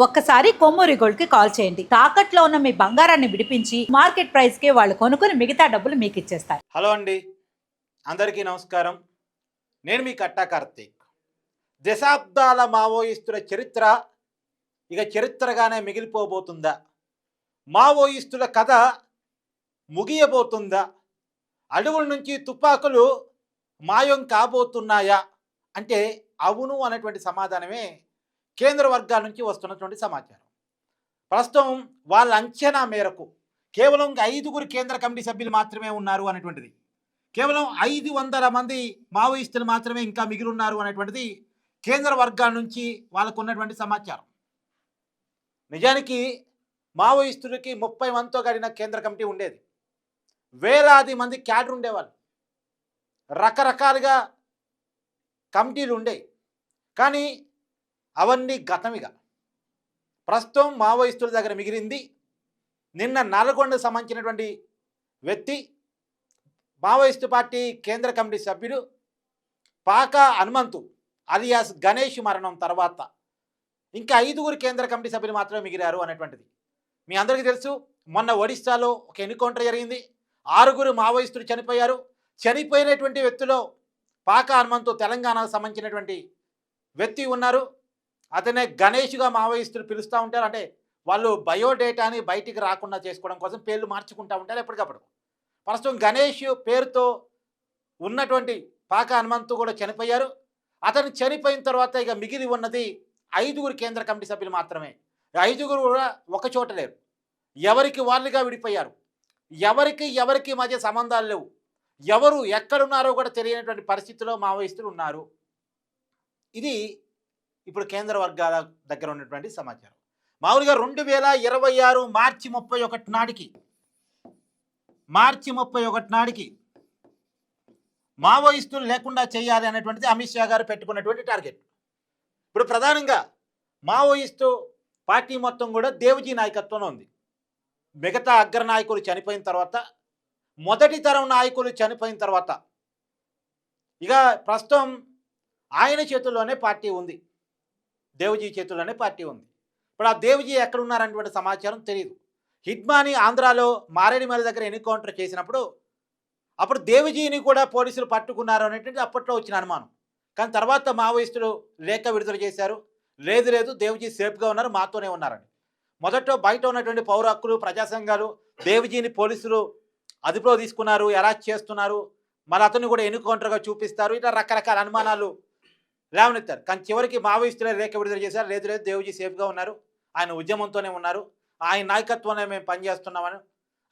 ఒక్కసారి కొమ్మూరి గోల్డ్కి కాల్ చేయండి. తాకట్లో ఉన్న మీ బంగారాన్ని విడిపించి మార్కెట్ ప్రైస్కి వాళ్ళు కొనుక్కుని మిగతా డబ్బులు మీకు ఇచ్చేస్తారు. హలో అండి. అందరికీ నమస్కారం. నేను మీ కట్టా కార్తీక్. దశాబ్దాల మావోయిస్తుల చరిత్ర ఇక చరిత్రగానే మిగిలిపోబోతుందా? మావోయిస్తుల కథ ముగియబోతుందా? అడవుల నుంచి తుపాకులు మాయం కాబోతున్నాయా? అంటే అవును అనేటువంటి సమాధానమే కేంద్ర వర్గాల నుంచి వస్తున్నటువంటి సమాచారం. ప్రస్తుతం వాళ్ళ అంచనా మేరకు కేవలం ఐదుగురు కేంద్ర కమిటీ సభ్యులు మాత్రమే ఉన్నారు అనేటువంటిది. కేవలం ఐదు వందల మంది మావోయిస్టులు మాత్రమే ఇంకా మిగిలి ఉన్నారు అనేటువంటిది కేంద్ర వర్గాల నుంచి వాళ్ళకు ఉన్నటువంటి సమాచారం. నిజానికి మావోయిస్టులకి ముప్పై మందితో గడిన కేంద్ర కమిటీ ఉండేది. వేలాది మంది క్యాడర్ ఉండేవాళ్ళు. రకరకాలుగా కమిటీలు ఉండేవి కానీ అవన్నీ గతమిగా. ప్రస్తుతం మావోయిస్టుల దగ్గర మిగిలింది. నిన్న నల్గొండకు సంబంధించినటువంటి వ్యక్తి మావోయిస్టు పార్టీ కేంద్ర కమిటీ సభ్యుడు పాకా హనుమంతు అలియాస్ గణేష్ మరణం తర్వాత ఇంకా ఐదుగురు కేంద్ర కమిటీ సభ్యులు మాత్రమే మిగిలారు అనేటువంటిది. మీ అందరికీ తెలుసు మొన్న ఒడిశాలో ఒక ఎన్కౌంటర్ జరిగింది. ఆరుగురు మావోయిస్టులు చనిపోయారు. చనిపోయినటువంటి వ్యక్తిలో పాకా హనుమంతు తెలంగాణకు సంబంధించినటువంటి వ్యక్తి ఉన్నారు. అతనే గణేష్గా మావోయిస్టులు పిలుస్తూ ఉంటారు. అంటే వాళ్ళు బయోడేటాని బయటికి రాకుండా చేసుకోవడం కోసం పేర్లు మార్చుకుంటూ ఉంటారు ఎప్పటికప్పుడు. ప్రస్తుతం గణేష్ పేరుతో ఉన్నటువంటి పాక హనుమంతు కూడా చనిపోయారు. అతను చనిపోయిన తర్వాత ఇక మిగిలి ఉన్నది ఐదుగురు కేంద్ర కమిటీ సభ్యులు మాత్రమే. ఐదుగురు కూడా ఒక చోట లేరు. ఎవరికి వాళ్ళుగా విడిపోయారు? ఎవరికి ఎవరికి మధ్య సంబంధాలు లేవు? ఎవరు ఎక్కడున్నారో కూడా తెలియనటువంటి పరిస్థితిలో మావోయిస్తులు ఉన్నారు. ఇది ఇప్పుడు కేంద్ర వర్గాల దగ్గర ఉన్నటువంటి సమాచారం. మామూలుగా రెండు వేల ఇరవై ఆరు మార్చి ముప్పై ఒకటి నాటికి మార్చి ముప్పై ఒకటి నాటికి మావోయిస్టులు లేకుండా చేయాలి అనేటువంటిది అమిత్ షా గారు పెట్టుకున్నటువంటి టార్గెట్. ఇప్పుడు ప్రధానంగా మావోయిస్టు పార్టీ మొత్తం కూడా దేవజీ నాయకత్వంలో ఉంది. మిగతా అగ్ర నాయకులు చనిపోయిన తర్వాత మొదటి తరం నాయకులు చనిపోయిన తర్వాత ఇక ప్రస్తుతం ఆయన చేతుల్లోనే పార్టీ ఉంది. దేవజీ చేతుల్లోనే పార్టీ ఉంది. ఇప్పుడు ఆ దేవజీ ఎక్కడున్నారనేటువంటి సమాచారం తెలియదు హిడ్మాని ఆంధ్రాలో మారేడుమల్లి దగ్గర ఎన్కౌంటర్ చేసినప్పుడు అప్పుడు దేవజీని కూడా పోలీసులు పట్టుకున్నారు అనేటువంటి అప్పట్లో వచ్చిన అనుమానం. కానీ తర్వాత మావోయిస్టులు లేఖ విడుదల చేశారు. లేదు లేదు దేవజీ సేఫ్గా ఉన్నారు మాతోనే ఉన్నారని. మొదట్లో బయట ఉన్నటువంటి పౌర హక్కులు ప్రజాసంఘాలు దేవజీని పోలీసులు అదుపులో తీసుకున్నారు ఎలా చేస్తున్నారు. మరి అతన్ని కూడా ఎన్కౌంటర్గా చూపిస్తారు. ఇట్లా రకరకాల అనుమానాలు లేవనెత్తారు. కానీ చివరికి మావోయిస్టులే లేఖ విడుదల చేశారు. లేదు లేదు దేవుజీ సేఫ్గా ఉన్నారు. ఆయన ఉద్యమంతోనే ఉన్నారు. ఆయన నాయకత్వంలో మేము పనిచేస్తున్నామని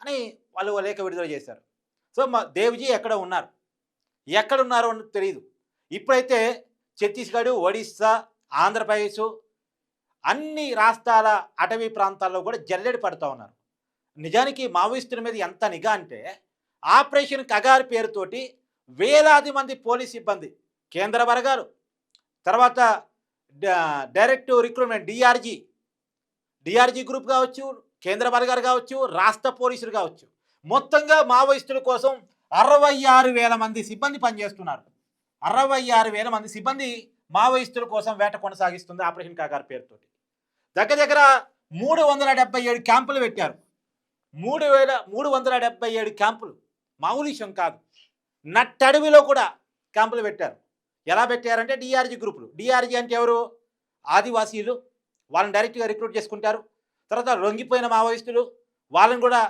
అని వాళ్ళు లేఖ విడుదల చేశారు. సో మా దేవ్జీ ఎక్కడ ఉన్నారు? ఎక్కడ ఉన్నారో అని తెలియదు ఇప్పుడైతే ఛత్తీస్గఢ్ ఒడిస్సా ఆంధ్రప్రదేశ్ అన్ని రాష్ట్రాల అటవీ ప్రాంతాల్లో కూడా జల్లెడి పడుతూ ఉన్నారు. నిజానికి మావోయిస్టుల మీద ఎంత నిఘా అంటే ఆపరేషన్ కగారు పేరుతోటి వేలాది మంది పోలీస్ సిబ్బంది కేంద్ర వర్గాలు తర్వాత డ- direct recruitment DRG. DRG group కావచ్చు కేంద్ర వర్గాలు కావచ్చు రాష్ట్ర పోలీసులు కావచ్చు. మొత్తంగా మావోయిస్టుల కోసం అరవై ఆరు వేల మంది సిబ్బంది పనిచేస్తున్నారు. అరవై ఆరు వేల మంది సిబ్బంది మావోయిస్టుల కోసం వేట కొనసాగిస్తుంది ఆపరేషన్ కాగార్ పేరుతోటి. దగ్గర దగ్గర మూడు వందల డెబ్బై ఏడు క్యాంపులు పెట్టారు. మూడు వేల మూడు వందల డెబ్బై ఏడు క్యాంపులు మామూలు విషయం కాదు. నట్టడవిలో కూడా క్యాంపులు పెట్టారు. ఎలా పెట్టారంటే డిఆర్జీ గ్రూపులు డిఆర్జీ అంటే ఎవరు? ఆదివాసీలు. వాళ్ళని డైరెక్ట్గా రిక్రూట్ చేసుకుంటారు. తర్వాత లొంగిపోయిన మావోయిస్టులు. వాళ్ళని కూడా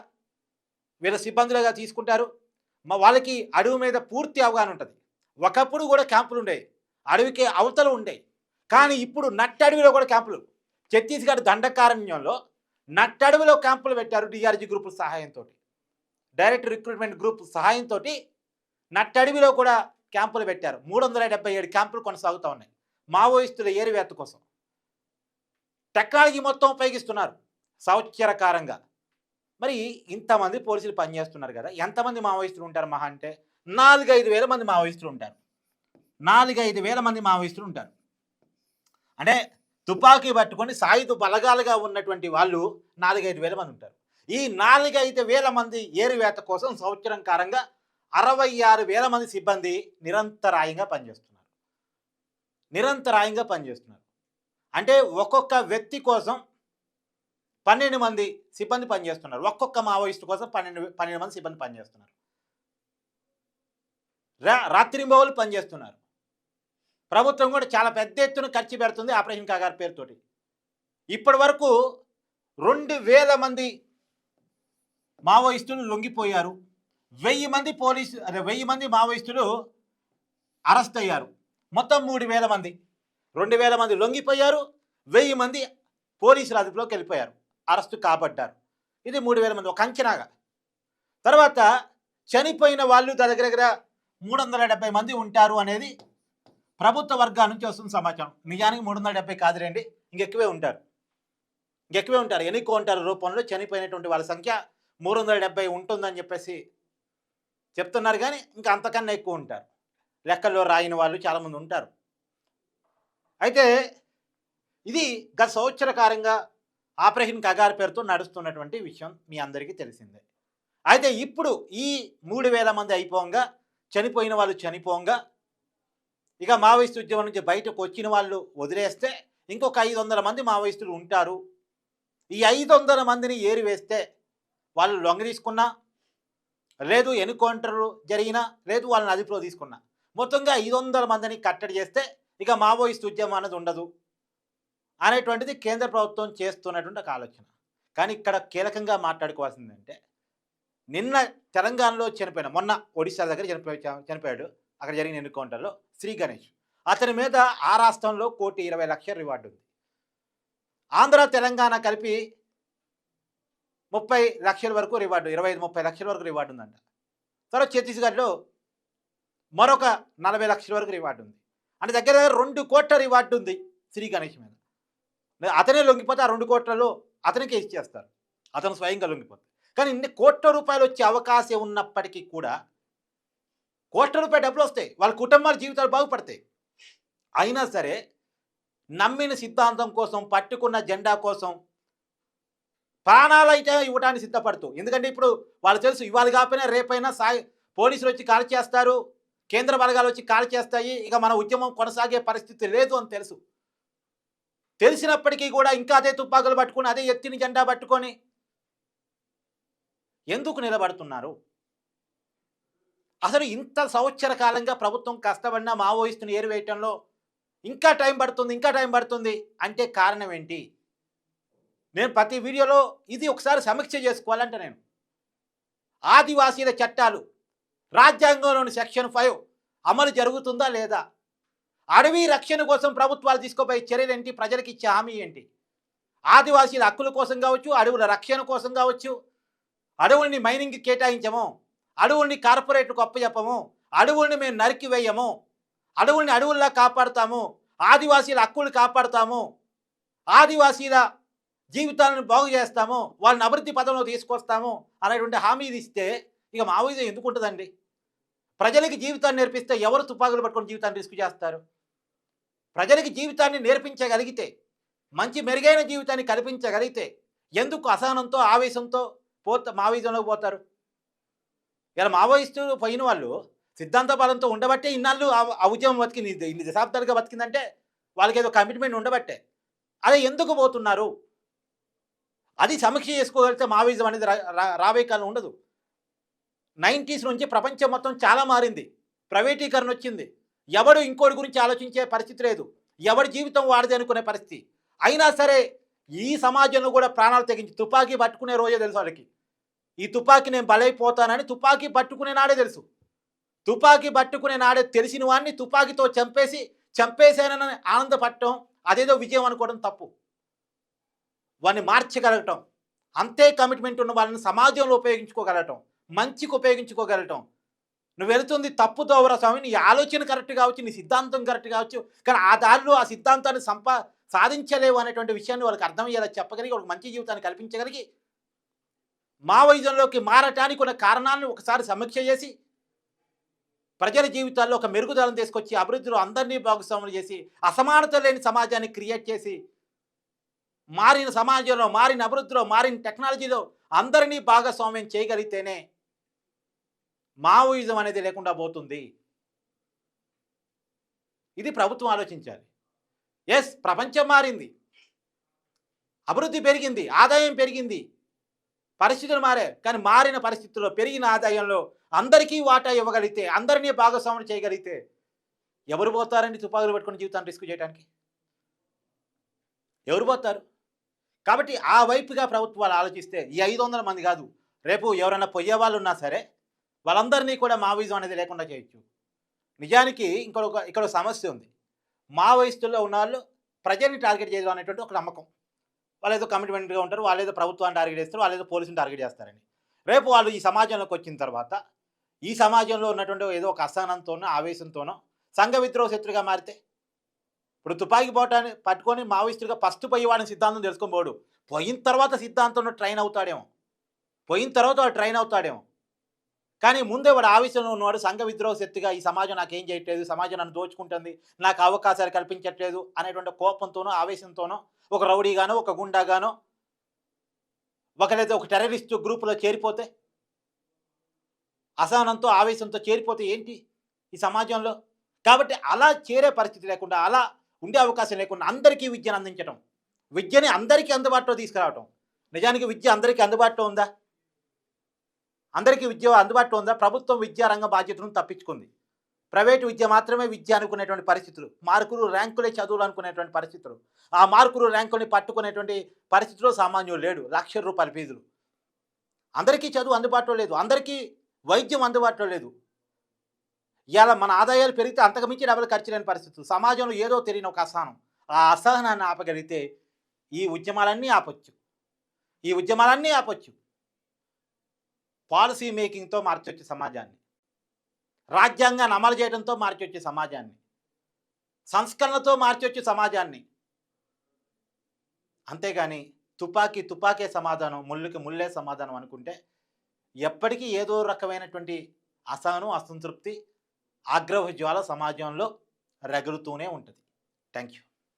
వీళ్ళ సిబ్బందులుగా తీసుకుంటారు. మా వాళ్ళకి అడవి మీద పూర్తి అవగాహన ఉంటుంది. ఒకప్పుడు కూడా క్యాంపులు ఉండేవి. అడవికి అవతలు ఉండేవి. కానీ ఇప్పుడు నట్టడవిలో కూడా క్యాంపులు ఛత్తీస్గఢ్ దండకారణ్యంలో నట్టడవిలో క్యాంపులు పెట్టారు డిఆర్జీ గ్రూపుల సహాయంతో డైరెక్ట్ రిక్రూట్మెంట్ గ్రూప్ సహాయంతో నట్టడవిలో కూడా క్యాంపులు పెట్టారు. మూడు వందల డెబ్బై ఏడు క్యాంపులు కొనసాగుతూ ఉన్నాయి. మావోయిస్టుల ఏరివేత కోసం. టెక్నాలజీ మొత్తం ఉపయోగిస్తున్నారు. సౌఖ్యరకారంగా మరి ఇంతమంది పోలీసులు పనిచేస్తున్నారు కదా. ఎంతమంది మావోయిస్టులు ఉంటారు మహా అంటే? నాలుగైదు వేల మంది మావోయిస్టులు ఉంటారు. నాలుగైదు వేల మంది మావోయిస్టులు ఉంటారు. అంటే తుపాకీ పట్టుకొని సాయుధ బలగాలుగా ఉన్నటువంటి వాళ్ళు నాలుగైదు వేల మంది ఉంటారు. ఈ నాలుగైదు వేల మంది ఏరివేత కోసం సంవత్సరంకారంగా అరవై ఆరు వేల మంది సిబ్బంది నిరంతరాయంగా పనిచేస్తున్నారు. నిరంతరాయంగా పనిచేస్తున్నారు. అంటే ఒక్కొక్క వ్యక్తి కోసం పన్నెండు మంది సిబ్బంది పనిచేస్తున్నారు. ఒక్కొక్క మావోయిస్టు కోసం పన్నెండు పన్నెండు మంది సిబ్బంది పనిచేస్తున్నారు. రా రాత్రింబవలు పనిచేస్తున్నారు. ప్రభుత్వం కూడా చాలా పెద్ద ఎత్తున ఖర్చు పెడుతుంది ఆపరేషన్ కాగార్ పేరుతోటి. ఇప్పటి వరకు రెండు వేల మంది మావోయిస్టులు లొంగిపోయారు. వెయ్యి మంది పోలీసు అదే వెయ్యి మంది మావోయిస్టులు అరెస్ట్ అయ్యారు. మొత్తం మూడు వేల మంది. రెండు వేల మంది లొంగిపోయారు. వెయ్యి మంది పోలీసుల అదుపులోకి వెళ్ళిపోయారు. అరెస్టు కాబడ్డారు. ఇది మూడు వేల మంది ఒక అంచనాగా. తర్వాత చనిపోయిన వాళ్ళు దగ్గర దగ్గర మూడు వందల డెబ్బై మంది ఉంటారు అనేది ప్రభుత్వ వర్గాల నుంచి వస్తుంది సమాచారం. నిజానికి మూడు వందల డెబ్బై కాదులేండి ఇంకెక్కువే ఉంటారు. ఇంకెక్కువే ఉంటారు. ఎన్నికౌంటర్ రూపంలో చనిపోయినటువంటి వాళ్ళ సంఖ్య మూడు వందల డెబ్బై ఉంటుందని చెప్పేసి చెప్తున్నారు కానీ ఇంకా అంతకన్నా ఎక్కువ ఉంటారు. లెక్కల్లో రాయని వాళ్ళు చాలామంది ఉంటారు. అయితే ఇది గత సంవత్సరకారంగా ఆపరేషన్ కగారు పేరుతో నడుస్తున్నటువంటి విషయం మీ అందరికీ తెలిసిందే. అయితే ఇప్పుడు ఈ మూడు వేల మంది అయిపోగా చనిపోయిన వాళ్ళు చనిపోగా ఇక మావోయిస్టు ఉద్యమం నుంచి బయటకు వచ్చిన వాళ్ళు వదిలేస్తే ఇంకొక ఐదు వందల మంది మావోయిస్టులు ఉంటారు. ఈ ఐదు వందల మందిని ఏరి వేస్తే వాళ్ళు లొంగ తీసుకున్నా లేదు ఎన్కౌంటర్లు జరిగినా లేదు వాళ్ళని అదుపులో తీసుకున్నా. మొత్తంగా ఐదు వందల మందిని కట్టడి చేస్తే ఇక మావోయిస్ట్ ఉద్యమం అనేది ఉండదు అనేటువంటిది కేంద్ర ప్రభుత్వం చేస్తున్నటువంటి ఒక ఆలోచన. కానీ ఇక్కడ కీలకంగా మాట్లాడుకోవాల్సిందంటే నిన్న తెలంగాణలో చనిపోయిన మొన్న ఒడిశా దగ్గర చనిపోయి చనిపోయాడు. అక్కడ జరిగిన ఎన్కౌంటర్లో శ్రీ గణేష్. అతని మీద ఆ రాష్ట్రంలో కోటి ఇరవై లక్షల రివార్డు ఉంది. ఆంధ్ర తెలంగాణ కలిపి ముప్పై లక్షల వరకు రివార్డు ఇరవై ఐదు ముప్పై లక్షల వరకు రివార్డు ఉందంట. తర్వాత ఛత్తీస్గఢ్లో మరొక నలభై లక్షల వరకు రివార్డు ఉంది. అంటే దగ్గర దగ్గర రెండు కోట్ల రివార్డు ఉంది శ్రీ గణేష్ మీద. అతనే లొంగిపోతే ఆ రెండు కోట్లలో అతనికే ఇచ్చేస్తారు. అతను స్వయంగా లొంగిపోతాడు కానీ ఇన్ని కోట్ల రూపాయలు వచ్చే అవకాశం ఉన్నప్పటికీ కూడా కోట్ల రూపాయలు డబ్బులు వస్తాయి. వాళ్ళ కుటుంబాల జీవితాలు బాగుపడతాయి. అయినా సరే నమ్మిన సిద్ధాంతం కోసం పట్టుకున్న జెండా కోసం ప్రాణాలైతే ఇవ్వడానికి సిద్ధపడుతూ. ఎందుకంటే ఇప్పుడు వాళ్ళు తెలుసు ఇవాళ కాకపోయినా రేపైనా సాయి పోలీసులు వచ్చి కాల్ చేస్తారు కేంద్ర బలగాలు వచ్చి కాల్ చేస్తాయి ఇక మన ఉద్యమం కొనసాగే పరిస్థితి లేదు అని తెలుసు. తెలిసినప్పటికీ కూడా ఇంకా అదే తుపాకులు పట్టుకొని అదే ఎత్తిని జెండా పట్టుకొని ఎందుకు నిలబడుతున్నారు? అసలు ఇంత సంవత్సర కాలంగా ప్రభుత్వం కష్టపడిన మావోయిస్టును ఏరివేయటంలో ఇంకా టైం పడుతుంది ఇంకా టైం పడుతుంది అంటే కారణం ఏంటి? నేను ప్రతి వీడియోలో ఇది ఒకసారి సమీక్ష చేసుకోవాలంట నేను. ఆదివాసీల చట్టాలు రాజ్యాంగంలోని సెక్షన్ ఫైవ్ అమలు జరుగుతుందా లేదా? అడవి రక్షణ కోసం ప్రభుత్వాలు తీసుకోబోయే చర్యలు ఏంటి? ప్రజలకు ఇచ్చే హామీ ఏంటి? ఆదివాసీల హక్కుల కోసం కావచ్చు అడవుల రక్షణ కోసం కావచ్చు అడవుల్ని మైనింగ్కి కేటాయించము అడవుల్ని కార్పొరేట్లకు అప్పచెప్పము అడవుల్ని మేము నరికి వేయము అడవుల్ని అడవుల్లా కాపాడుతాము ఆదివాసీల హక్కులు కాపాడుతాము ఆదివాసీల జీవితాలను బాగు చేస్తాము వాళ్ళని అభివృద్ధి పదంలో తీసుకొస్తాము అనేటువంటి హామీ ఇస్తే ఇక మావోయిజం ఎందుకు ఉంటుందండి? ప్రజలకి జీవితాన్ని నేర్పిస్తే ఎవరు తుపాకులు పట్టుకొని జీవితాన్ని రిస్క్ చేస్తారు? ప్రజలకి జీవితాన్ని నేర్పించగలిగితే మంచి మెరుగైన జీవితాన్ని కల్పించగలిగితే ఎందుకు అసహనంతో ఆవేశంతో పోత మావోయిజంలోకి పోతారు? ఇలా మావోయిస్టులు పోయిన వాళ్ళు సిద్ధాంత బలంతో ఉండబట్టే ఇన్నాళ్ళు ఆ- ఉద్యమం బతికింది. ఇన్ని దశాబ్దాలుగా బతికిందంటే వాళ్ళకి ఏదో కమిట్మెంట్ ఉండబట్టే. అదే ఎందుకు పోతున్నారు? అది సమీక్ష చేసుకోగలిగితే మావోయిజం అనేది రా- రా- రాబోయే కాలం ఉండదు. నైంటీస్ నుంచి ప్రపంచం మొత్తం చాలా మారింది. ప్రైవేటీకరణ వచ్చింది. ఎవడు ఇంకోటి గురించి ఆలోచించే పరిస్థితి లేదు. ఎవడి జీవితం వాడిది అనుకునే పరిస్థితి. అయినా సరే ఈ సమాజంలో కూడా ప్రాణాలు తెగించి తుపాకీ పట్టుకునే రోజే తెలుసు వాళ్ళకి. ఈ తుపాకీ నేను బలైపోతానని తుపాకీ పట్టుకునే నాడే తెలుసు. తుపాకీ పట్టుకునే నాడే తెలిసిన వాడిని తుపాకీతో చంపేసి చంపేశానని ఆనందపడటం అదేదో విజయం అనుకోవడం తప్పు. వాడిని మార్చగలగటం. అంతే కమిట్మెంట్ ఉన్న వాళ్ళని సమాజంలో ఉపయోగించుకోగలగటం. మంచికి ఉపయోగించుకోగలగటం. నువ్వు వెళుతుంది తప్పు దోవరా స్వామి నీ ఆలోచన కరెక్ట్ కావచ్చు నీ సిద్ధాంతం కరెక్ట్ కావచ్చు కానీ ఆ దారిలో ఆ సిద్ధాంతాన్ని సంపా సాధించలేవు అనేటువంటి విషయాన్ని వాళ్ళకి అర్థమయ్యేలా చెప్పగలిగి వాళ్ళకి మంచి జీవితాన్ని కల్పించగలిగి మావోయిజంలోకి మారటానికి ఉన్న కారణాలను ఒకసారి సమీక్ష చేసి ప్రజల జీవితాల్లో ఒక మెరుగుదలను తీసుకొచ్చి అభివృద్ధిలో అందరినీ భాగస్వాములు చేసి అసమానత లేని సమాజాన్ని క్రియేట్ చేసి మారిన సమాజంలో మారిన అభివృద్ధిలో మారిన టెక్నాలజీలో అందరినీ భాగస్వామ్యం చేయగలిగితేనే మావోయిజం అనేది లేకుండా పోతుంది. ఇది ప్రభుత్వం ఆలోచించాలి. ఎస్ ప్రపంచం మారింది. అభివృద్ధి పెరిగింది ఆదాయం పెరిగింది. పరిస్థితులు మారే కానీ మారిన పరిస్థితుల్లో పెరిగిన ఆదాయంలో అందరికీ వాటా ఇవ్వగలిగితే అందరినీ భాగస్వామ్యం చేయగలిగితే ఎవరు పోతారండి తుపాకులు పెట్టుకుని జీవితాన్ని రిస్క్ చేయడానికి ఎవరు పోతారు? కాబట్టి ఆ వైపుగా ప్రభుత్వాలు ఆలోచిస్తే ఈ ఐదు వందల మంది కాదు. రేపు ఎవరైనా పోయే వాళ్ళు ఉన్నా సరే వాళ్ళందరినీ కూడా మావోయిజం అనేది లేకుండా చేయొచ్చు. నిజానికి ఇంకొక ఇక్కడ సమస్య ఉంది. మావోయిస్టుల్లో ఉన్న వాళ్ళు ప్రజల్ని టార్గెట్ చేయడం అనేటువంటి ఒక నమ్మకం. వాళ్ళు ఏదో కమిట్మెంట్గా ఉంటారు వాళ్ళు ఏదో ప్రభుత్వాన్ని టార్గెట్ చేస్తారు వాళ్ళు ఏదో పోలీసుని టార్గెట్ చేస్తారని. రేపు వాళ్ళు ఈ సమాజంలోకి వచ్చిన తర్వాత ఈ సమాజంలో ఉన్నటువంటి ఏదో ఒక అసహనంతోనో ఆవేశంతోనో సంఘ విద్రోహ శత్రుగా మారితే ఇప్పుడు తుపాకీ పోటాన్ని పట్టుకొని మావోయిస్టుగా ఫస్ట్ పోయి వాడిని సిద్ధాంతం తెలుసుకోబోడు పోయిన తర్వాత సిద్ధాంతంలో ట్రైన్ అవుతాడేమో. పోయిన తర్వాత వాడు ట్రైన్ అవుతాడేమో. కానీ ముందే వాడు ఆవేశంలో ఉన్నవాడు సంఘ విద్రోహ శక్తిగా ఈ సమాజం నాకేం చేయట్లేదు సమాజం నన్ను దోచుకుంటుంది నాకు అవకాశాలు కల్పించట్లేదు అనేటువంటి కోపంతోనో ఆవేశంతోనో ఒక రౌడీగానో ఒక గుండాగానో ఒకరైతే ఒక టెర్రరిస్ట్ గ్రూపులో చేరిపోతే అసహనంతో ఆవేశంతో చేరిపోతే ఏంటి ఈ సమాజంలో? కాబట్టి అలా చేరే పరిస్థితి లేకుండా అలా ఉండే అవకాశం లేకుండా అందరికీ విద్యను అందించడం విద్యని అందరికీ అందుబాటులో తీసుకురావటం. నిజానికి విద్య అందరికీ అందుబాటులో ఉందా? అందరికీ విద్య అందుబాటులో ఉందా? ప్రభుత్వం విద్యారంగ బాధ్యతను తప్పించుకుంది. ప్రైవేటు విద్య మాత్రమే విద్య అనుకునేటువంటి పరిస్థితులు. మార్కులు ర్యాంకులే చదువులు అనుకునేటువంటి పరిస్థితులు. ఆ మార్కులు ర్యాంకుని పట్టుకునేటువంటి పరిస్థితులు సామాన్యులు లేడు. లక్ష రూపాయల ఫీజులు. అందరికీ చదువు అందుబాటులో లేదు. అందరికీ వైద్యం అందుబాటులో లేదు. ఇలా మన ఆదాయాలు పెరిగితే అంతకుమించి డబ్బులు ఖర్చు లేని పరిస్థితులు. సమాజంలో ఏదో తెలియని ఒక అసహనం. ఆ అసహనాన్ని ఆపగలిగితే ఈ ఉద్యమాలన్నీ ఆపొచ్చు. ఈ ఉద్యమాలన్నీ ఆపొచ్చు. పాలసీ మేకింగ్తో మార్చొచ్చు సమాజాన్ని. రాజ్యాంగాన్ని అమలు చేయడంతో మార్చొచ్చు సమాజాన్ని. సంస్కరణలతో మార్చొచ్చు సమాజాన్ని. అంతేగాని తుపాకీ తుపాకే సమాధానం ముళ్ళుకి ముళ్ళే సమాధానం అనుకుంటే ఎప్పటికీ ఏదో రకమైనటువంటి అసహనం అసంతృప్తి ఆగ్రహ జ్వాల సమాజంలో రగులుతూనే ఉంటుంది. Thank you